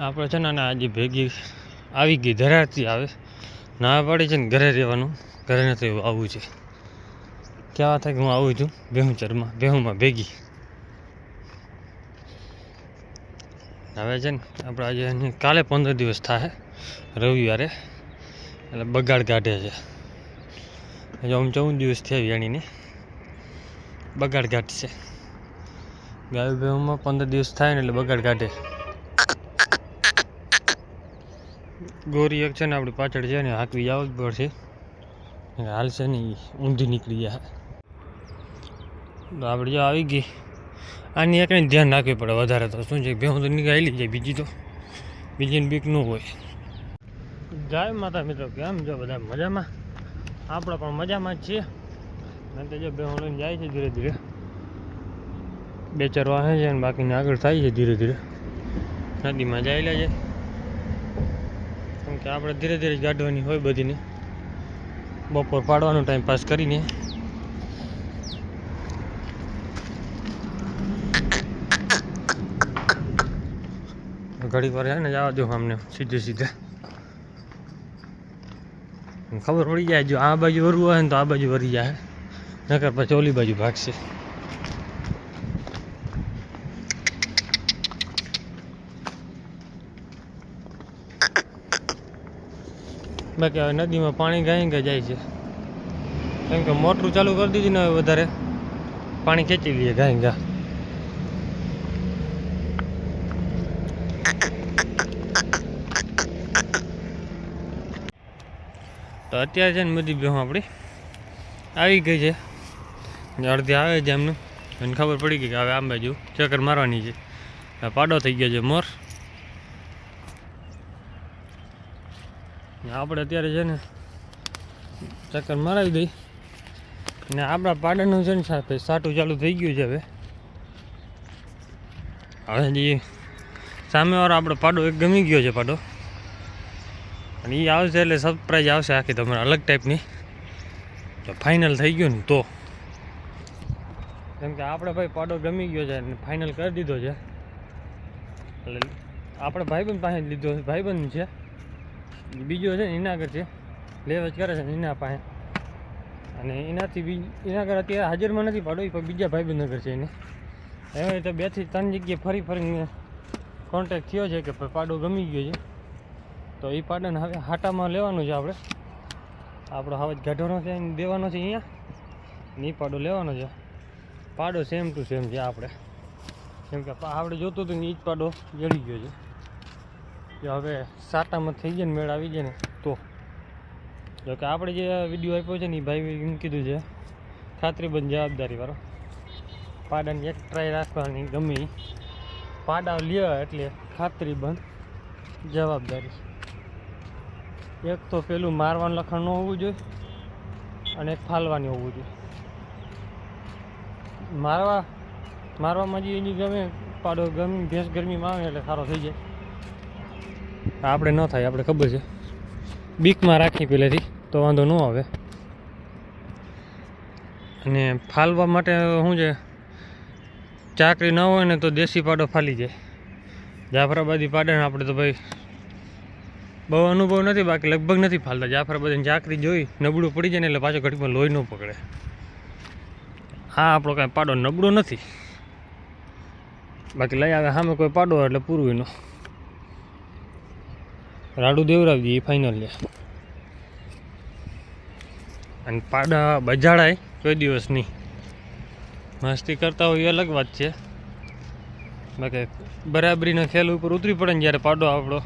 આપણે છે ને આજે ભેગી આવી ગઈ ધરારથી આવે. ના પાડી છે ને ઘરે રહેવાનું. ઘરે નથી આવવું છે. કહેવા થાય કે હું આવું છું? બેહુચરમાં, બેહુમાં ભેગી. હવે છે ને આપણે આજે કાલે પંદર દિવસ થાય, રવિવારે. એટલે બગાડ કાઢે છે. હજુ આમ ચૌદ દિવસ થયા વેણીને બગાડ કાઢશે. ગાયું બેહુમાં પંદર દિવસ થાય ને એટલે બગાડ કાઢે. ગોરી એક છે ને આપણી પાછળ છે ને હાંકવી આવવું જ પડશે. હાલ છે ને ઊંધી નીકળી જાય તો આપણે જો આવી ગઈ. આની એક ધ્યાન રાખવી પડે વધારે તો. શું છે ભેહું તો નીકળી જાય, બીજી તો. બીજીને બીક ન હોય. જય માતા મિત્રો, કેમ જો બધા? મજામાં? આપણે પણ મજામાં જ છીએ. નહીં તો જો ભેહું લઈને જાય છે ધીરે ધીરે. બે ચાર વાહે છે અને બાકીને આગળ થાય છે ધીરે ધીરે. નદીમાં જાયેલા છે. કે આપણે ધીરે ધીરે ગાઢવાની હોય બધીને. બપોર પાડવાનો ટાઈમ પાસ કરીને. ઘડી વાર ને જવા દો અમને સીધે સીધે. ખબર પડી જાય જો આ બાજુ વરવું હોય ને તો આ બાજુ વરી જાય. નકર પછી ઓલી બાજુ ભાગશે. બાકી હવે નદીમાં પાણી ગાય ગાય જાય છે. કેમ કે મોટરું ચાલુ કરી દીધી ને હવે વધારે પાણી ખેંચી લઈએ ગાઈ ગા તો અત્યારે છે ને બધી બેહું આપણી આવી ગઈ છે. અડધી આવે છે એમને. એને ખબર પડી ગઈ કે હવે આમ બાજુ ચક્કર મારવાની છે. પાડો થઈ ગયો છે મોર. આપણે અત્યારે છે ને ચક્કર મરાવી દઈ. ને આપણા પાડાનું છે ને સાથે સાટું ચાલુ થઈ ગયું છે હવે. હવે જે, સામેવાળો આપણો પાડો એક ગમી ગયો છે પાડો. અને એ આવશે એટલે સરપ્રાઈઝ આવશે આખી તમારે અલગ ટાઈપની તો ફાઇનલ થઈ ગયું ને તો. કેમ કે આપણે ભાઈ પાડો ગમી ગયો છે અને ફાઇનલ કરી દીધો છે. એટલે આપણે ભાઈબંધ પાસે લીધો ભાઈબંધ છે. બીજો છે ને એના છે. લેવેચ કરે છે એના પાસે. અને એનાથી એના અત્યારે હાજરમાં નથી પાડો પણ બીજા ભાઈબંધનગર છે એને. એવી રીતે બેથી ત્રણ જગ્યાએ ફરી ફરીને કોન્ટેક્ટ થયો છે કે પાડો ગમી ગયો છે. તો એ પાડાને હવે હાટામાં લેવાનું છે આપણે. આપણો હવે ગાઢવાનો છે દેવાનો છે અહીંયા. ને એ પાડો લેવાનો છે. પાડો સેમ ટુ સેમ છે આપણે. કેમ કે આપણે જોતું હતું ને એ જ પાડો જડી ગયો છે. કે હવે સાટામાં થઈ જાય ને મેળ આવી જાય ને, તો. જો કે આપણે જે વીડિયો આપ્યો છે ને, એ ભાઈ એમ કીધું છે ખાતરીબંધ જવાબદારીવાળો પાડાની એક ટ્રાય રાખવાની ગમે. પાડા લે એટલે ખાતરીબંધ જવાબદારી. એક તો પેલું મારવાનું લખાણ ન હોવું જોઈએ, અને એક ફાલવાની હોવું જોઈએ. મારવા, મારવામાં જે એની ગમે, પાડો ગમે, ભેંસ ગરમીમાં આવે એટલે સારો થઈ જાય. આપણે ન થાય, આપણે ખબર છે. બીકમાં રાખી પહેલેથી, તો વાંધો ન આવે. અને ફાલવા માટે શું છે, ચાકરી ન હોય ને તો દેશી પાડો ફાલી જાય. જાફરાબાદી પાડાને આપણે તો ભાઈ બહુ અનુભવ નથી, બાકી લગભગ નથી ફાલતા. જાફરાબાદીની ચાકરી જોઈ, નબળું પડી જાય ને એટલે પાછો ઘડીમાં લોહી ન પકડે. હા, આપણો કાંઈ પાડો નબળો નથી. બાકી લઈ આવે, સામે કોઈ પાડો એટલે પૂરું એનો રાડું દેવરાવી દઈએ ફાઇનલ અને પાડા બજાડાય કોઈ દિવસ નહીં મસ્તી કરતા હોય અલગ વાત છે. બાકી બરાબરીના ખેલ ઉપર ઉતરી પડે ને જ્યારે પાડો આપણો.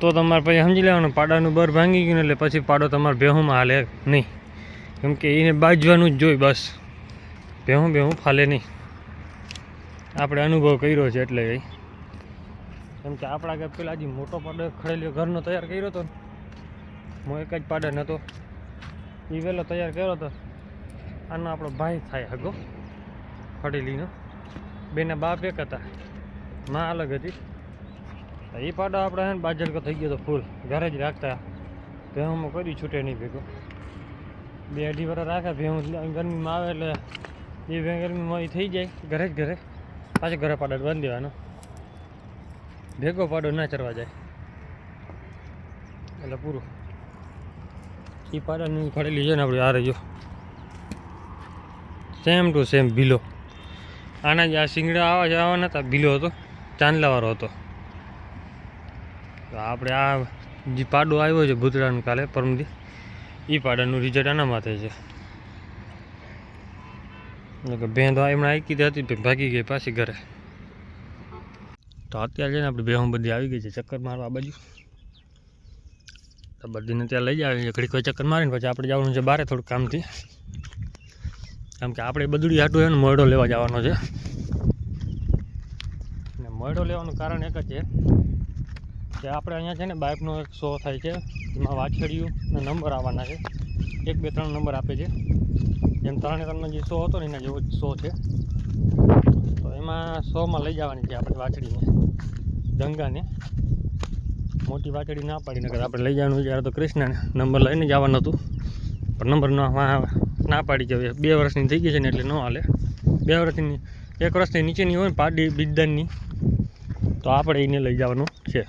તો તમારે પછી સમજી લેવાનું, પાડાનું બર ભાંગી ગયું એટલે પછી પાડો તમારે ભેહુંમાં હાલે નહીં. કેમ કે એને બાજવાનું જ જોઈ બસ. ભેહું ભેહું ફાલે નહીં. આપણે અનુભવ કર્યો છે એટલે કંઈ કેમ કે આપણા કે પેલા જે મોટો પાડો ખડેલો ઘરનો તૈયાર કર્યો હતો હું એક જ પાડે નહોતો એ વહેલો તૈયાર કર્યો હતો આનો આપણો ભાઈ થાય હગો, ખડેલીનો. બેના બાપ એક હતા, માં અલગ હતી. એ પાડો આપણે હે ને બાજરકો થઈ ગયો હતો ફૂલ, ઘરે જ રાખતા. તો હું કરી છૂટે નહીં ભેગો. બે અઢી વર્ષ રાખે ભેહું ગરમીમાં આવે એટલે એ ગરમીમાં એ થઈ જાય, ઘરે જ ઘરે. પાછો ઘરે પાડો બંધ દેવાનો. ભેગો પાડો ના ચરવા જાય. એટલે પૂરું. એ પાડાની ખડેલી છે ને આપણે આ રહ્યો સેમ ટુ સેમ ભીલો આના જે આ શિંગડા આવા જવાના હતા ભીલો હતો. ચાંદલાવાળો હતો. આપણે આ જે પાડો આવ્યો છે ભૂતરાનું કાલે, પરમદી એ પાડાનું રિઝલ્ટ આના માથે છે. એટલે ભેંદો એમણે આકી હતી ભાગી ગઈ પાછી ઘરે. તો અત્યારે છે ને આપણે બેહું બધી આવી ગઈ છે, ચક્કર મારવા આ બાજુ. બધીને ત્યાં લઈ જાય ઘડી કોઈ ચક્કર મારીને પછી આપણે જવાનું છે બારે થોડુંક કામથી. કેમ કે આપણે બધુડી હાટું એને મોયડો લેવા જવાનો છે. ને મોયડો લેવાનું કારણ એક જ છે કે આપણે અહીંયા છે ને બાઇકનો એક શો થાય છે, એમાં વાછડીઓના નંબર આવવાના છે. એક બે ત્રણ નંબર આપે છે. જેમ ત્રણે ત્રણનો જે શો હતો ને એના જેવો શો છે. એમાં સોમાં લઈ જવાની છે આપણે વાછડીને ગંગાને. મોટી વાછડી ના પાડીને કે આપણે લઈ જવાનું ત્યારે તો કૃષ્ણને નંબર લઈને જવાનું હતું. પણ નંબર ન પાડી કે બે વર્ષની થઈ ગઈ છે ને એટલે ન હાલે. બે વર્ષની, એક વર્ષની નીચેની હોય ને પાડી બીજદાનની તો આપણે એને લઈ જવાનું છે.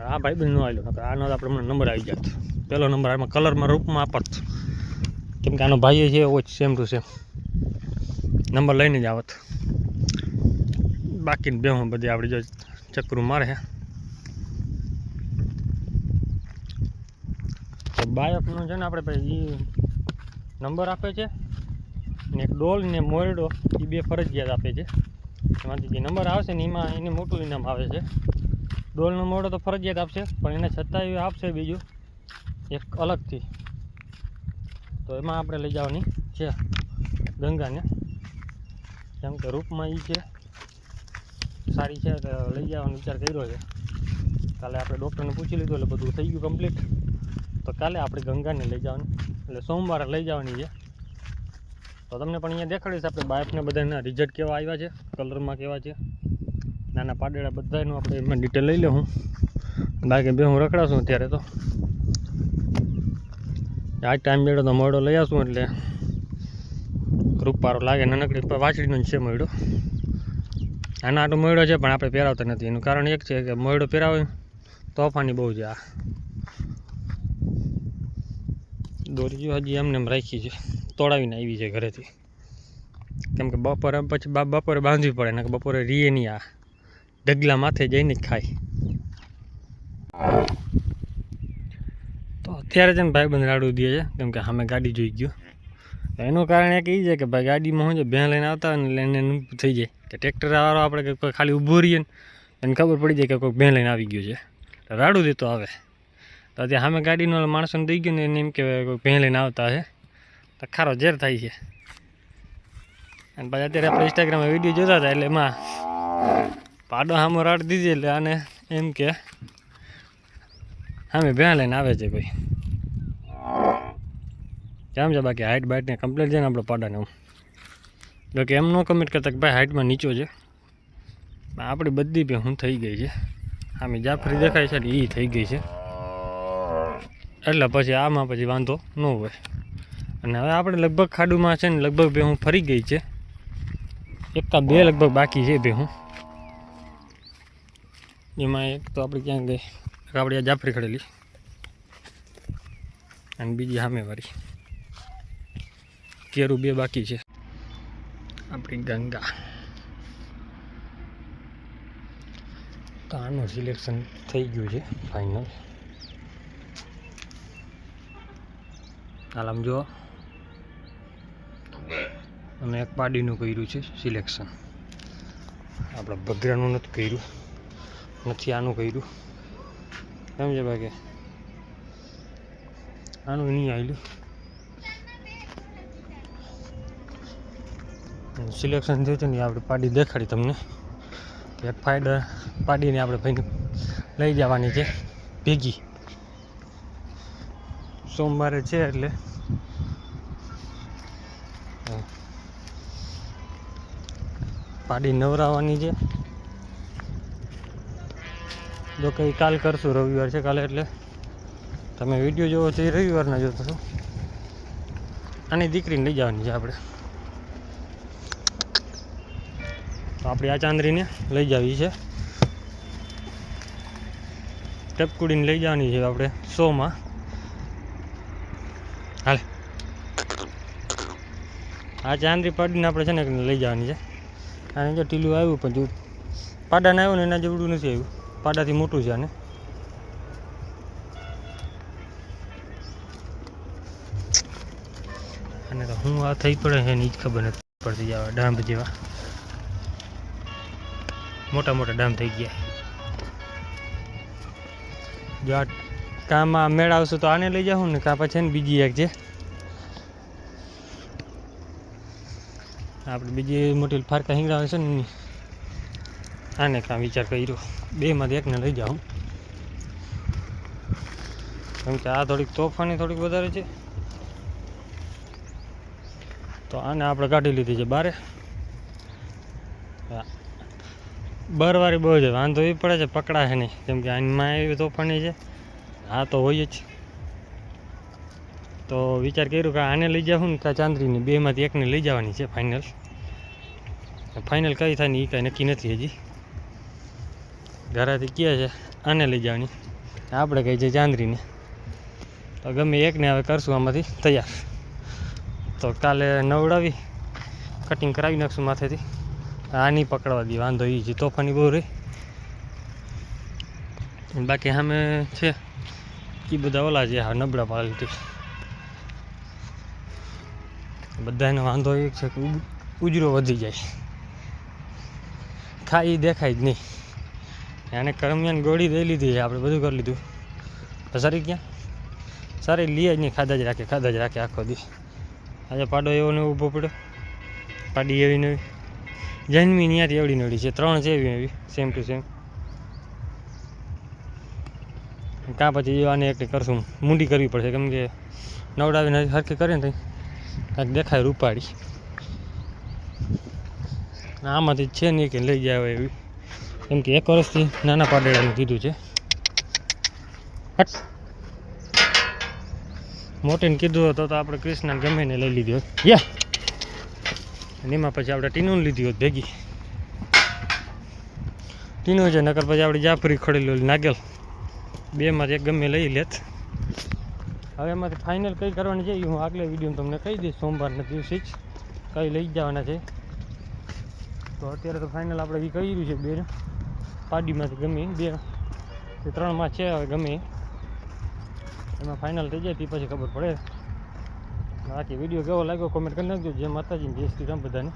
આ ભાઈ બંધ ન આવ્યો નકર આનો આપણે નંબર આવી જાત પહેલો નંબર આમાં કલરમાં રૂપમાં આપત. કેમ કે આનો ભાઈ છે ઓછ સેમ ટુ સેમ નંબર લઈને જ આવત. બાકીની બે હું બધી આપણી જો ચક્રું મારે છે બાયકનો છે ને આપણે ભાઈ એ નંબર આપે છે ને એક ડોલ ને મોરડો એ બે ફરજિયાત આપે છે. એમાંથી જે નંબર આવશે ને એમાં એને મોટું ઇનામ આવે છે. ડોલનો મોરડો તો ફરજિયાત આપશે, પણ એને છતાં એ આપશે બીજું એક અલગથી. તો એમાં આપણે લઈ જવાની છે ગંગાને. કેમ કે રૂપમાં એ છે. સારી છે, તો લઈ જવાનો વિચાર કર્યો છે. કાલે આપણે ડૉક્ટરને પૂછી લીધું એટલે બધું થઈ ગયું કમ્પ્લીટ તો કાલે આપણે ગંગાને લઈ જવાની. એટલે સોમવારે લઈ જવાની છે. તો તમને પણ અહીંયા દેખાડીશ આપણે બાઇકને બધાના રિઝલ્ટ કેવા આવ્યા છે, કલરમાં કેવા છે. નાના પાડેડા બધાનું આપણે એમાં ડિટેલ લઈ લઉં. બાકી બે હું રખડાશું અત્યારે તો. આ ટાઈમ બેડો તો મોડો લઈ આવશું એટલે રૂપારો લાગે, નાનકડી વાછડીનો છે મોયડો. આના આટો મોયડો છે, પણ આપણે પહેરાવતા નથી. એનું કારણ એક છે કે મોયડો પહેરાવે તોફાની બહુ છે આ. દોરી હજી એમને એમ રાખી છે. તોડાવીને આવી છે ઘરેથી. કેમ કે બપોરે પછી બપોરે બાંધવી પડે ને કે બપોરે રીએ નહીં આ. ઢગલા માથે જઈને ખાય. તો અત્યારે જ ભાઈબંધ રાડું દે છે, કેમ કે સામે ગાડી જોઈ ગયો. એનું કારણ એક એ છે કે ભાઈ ગાડીમાં શું છે ભેં લઈને આવતા હોય ને એને થઈ જાય. કે ટ્રેક્ટરવાળો આપણે કોઈ ખાલી ઊભો રહીએ ને એને ખબર પડી જાય કે કોઈ ભેં લઈને આવી ગયો છે. રાડું દેતો આવે. તો ત્યાં સામે ગાડીનો માણસોને દઈ ગયો ને એને એમ કે કોઈ ભેં લઈને આવતા હે. તો ખારો ઝેર થાય છે. અને પછી અત્યારે આપણે ઇન્સ્ટાગ્રામમાં વીડિયો જોતા હતા એટલે એમાં પાડો સામો રાડ દીધી એટલે આને એમ કે, સામે ભેં લઈને આવે છે કોઈ. કેમ છે બાકી હાઇટ બાઇટને કમ્પ્લીટ છે ને આપણે પાડાને આમ. એટલે એમ ન કમેન્ટ કરતા કે ભાઈ હાઇટમાં નીચો છે. આપણી બધી બે હું થઈ ગઈ છે. આમે જાફરી દેખાય છે ને એ થઈ ગઈ છે. એટલે પછી આમાં પછી વાંધો ન હોય. અને હવે આપણે લગભગ ખાડુમાં છે ને લગભગ બે હું ફરી ગઈ છે. એકતા બે લગભગ બાકી છે બે હું એમાં એક તો આપણે ક્યાં ગઈ. આપણે આ જાફરી ખડેલી. અને બીજી સામે વાળી કેરું બે બાકી છે. આપણી ગંગા. આનું સિલેક્શન થઈ ગયું છે ફાઇનલ આલમ જુઓ. અને એક પાડીનું કર્યું છે સિલેક્શન આપણે ભદ્રાનું નથી કર્યું. નથી આનું કર્યું. સમજે બાકી? આનું નહીં આવેલું. સિલેક્શન થયું છે ને આપણે પાડી દેખાડી તમને એક ફાઈડર પાડીને આપણે ભાઈને લઈ જવાની છે ભેગી. સોમવારે છે એટલે. પાડી નવરાવવાની છે. જો કંઈ કાલ કરશું, રવિવાર છે કાલે એટલે. તમે વીડિયો જોવો છો એ રવિવારના જોતો છો. આની દીકરીને લઈ જવાની છે આપણે તો આપણી આ ચાંદરીને લઈ જવી છે. ટપકુડીને લઈ જવાની છે આપણે સોમાં. હાલ. આ ચાંદરી પાડીને આપણે છે ને લઈ જવાની છે. અને જો ટીલું આવ્યું પણ જો પાડાને આવ્યું ને એના જેવડું નથી આવ્યું. પાડાથી મોટું છે આને. અને તો હું આ થઈ પડે છે એની જ ખબર નથી પડતી જવા ડાંબ જેવા. મોટા મોટા ડામ થઈ ગયા. જો આ કામમાં મેળાવશું તો આને લઈ જાઉં ને કાં પછી ને બીજી એક છે આપણે બીજી મોટી ફારકા હિંગડા હોય છે ને આને કાં વિચાર કર્યો. બેમાંથી એકને લઈ જાઉં. કેમ કે આ થોડીક તોફાની થોડીક વધારે છે. તો આને આપણે કાઢી લીધી છે બારે. હા. બરવારી બહુ છે. વાંધો એ પડે છે પકડાશે નહીં. કેમ કે આમાં એવી તોફાની છે. આ તો હોય જ. તો વિચાર કર્યો કે આને લઈ જાઉં ને કાં ચાંદરીને. બેમાંથી એકને લઈ જવાની છે ફાઇનલ ફાઇનલ કઈ થાય ને એ કાંઈ નક્કી નથી હજી. ઘરેથી કહે છે, આને લઈ જવાની. આપણે કહી છે ચાંદરીને. તો ગમે એકને હવે કરશું આમાંથી તૈયાર. તો કાલે નવડાવી કટિંગ કરાવી નાખશું માથેથી. આ નહીં પકડવા દઈએ વાંધો એ જે તોફાની બહુ રહી બાકી સામે છે એ બધા ઓલા છે હા નબળા પાલટી. બધાનો વાંધો એક છે કે ઉજરો વધી જાય. ખાઈ દેખાય જ નહીં. એને કરમિયાન ગોળી દઈ લીધી છે, આપણે બધું કરી લીધું. સારી ક્યાં? સારી લઈએ જ નહીં, ખાધા જ રાખે, ખાધા જ રાખે આખો દી. આજે પાડો એવો ને ઊભો પડ્યો. પાડી એવી નવી જન્મી ત્યાંથી એવડી નડી છે. ત્રણ છે એવી એવી સેમ ટુ સેમ કાં પછી આને એકટી કરશું. મૂંડી કરવી પડશે. કેમ કે નવડાવીને સરખી કરે ને તો કાંઈક દેખાય રૂપાળી. આમાંથી છે નહીં કે લઈ જાય એવી. કેમ કે એક વર્ષથી નાના પાડેડાનું કીધું છે. હટ. મોટીને કીધું હતું તો આપણે કૃષ્ણને ગમે ને લઈ લીધું યા. અને એમાં પછી આપણે ટીનું લીધી હોત ભેગી. ટીનું છે, નકર પછી આપણે જાફરી ખડેલી નાગેલ. બેમાંથી એક ગમે લઈ લેત. હવે એમાંથી ફાઇનલ કઈ કરવાની છે એ હું આગલા વીડિયો તમને કહી દઈશ, સોમવારના દિવસે જ કઈ લઈ જવાના છે. તો અત્યારે તો ફાઇનલ આપણે એ કર્યું છે બે પાડીમાંથી ગમે બે. ત્રણમાં છે, હવે ગમે એમાં ફાઇનલ થઈ જાય તે પછી ખબર પડે. બાકી વીડિયો કેવો લાગ્યો કોમેન્ટ કરી નાખજો. જે માતાજી જય શ્રી રામ બધાને.